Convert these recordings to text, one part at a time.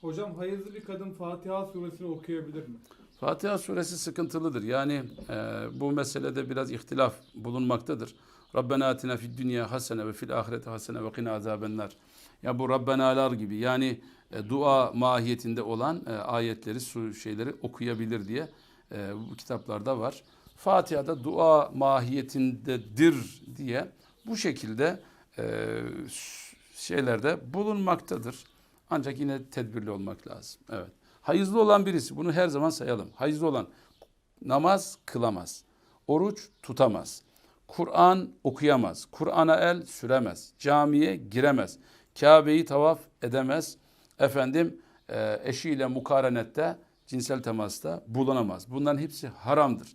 Hocam hayızlı bir kadın Fatiha suresini okuyabilir mi? Fatiha suresi sıkıntılıdır. Yani e, bu meselede biraz ihtilaf bulunmaktadır. Rabbena atina fid dünya hasene ve fil ahireti hasene ve qina azabennar. Ya bu Rabbenalar gibi yani e, dua mahiyetinde olan e, ayetleri, su şeyleri okuyabilir diye e, bu kitaplarda var. Fatiha'da dua mahiyetindedir diye bu şekilde e, şeylerde bulunmaktadır. Ancak yine tedbirli olmak lazım. Evet. Hayızlı olan birisi bunu her zaman sayalım. Hayızlı olan namaz kılamaz. Oruç tutamaz. Kur'an okuyamaz. Kur'an'a el süremez. Camiye giremez. Kabe'yi tavaf edemez. Efendim e, eşiyle mukarenette cinsel temasta bulunamaz. Bunların hepsi haramdır.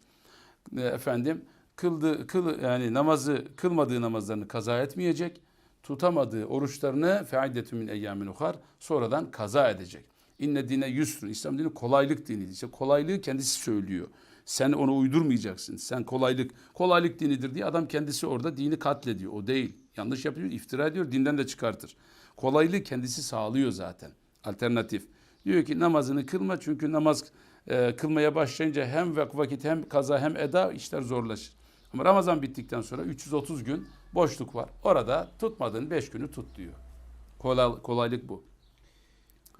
E, efendim kıldı kıl yani namazı kılmadığı namazlarını kaza etmeyecek. Tutamadığı oruçlarını fe'iddetü min eyyamin uhar sonradan kaza edecek. İnne dine yusrun. İslam dini kolaylık dinidir. İşte kolaylığı kendisi söylüyor. Sen onu uydurmayacaksın. Sen kolaylık, kolaylık dinidir diye adam kendisi orada dini katlediyor. O değil. Yanlış yapıyor, iftira ediyor, dinden de çıkartır. Kolaylığı kendisi sağlıyor zaten. Alternatif. Diyor ki namazını kılma çünkü namaz e, kılmaya başlayınca hem vak- vakit hem kaza hem eda işler zorlaşır. Ama Ramazan bittikten sonra 330 gün boşluk var. Orada tutmadığın 5 günü tut diyor. Kolay, kolaylık bu.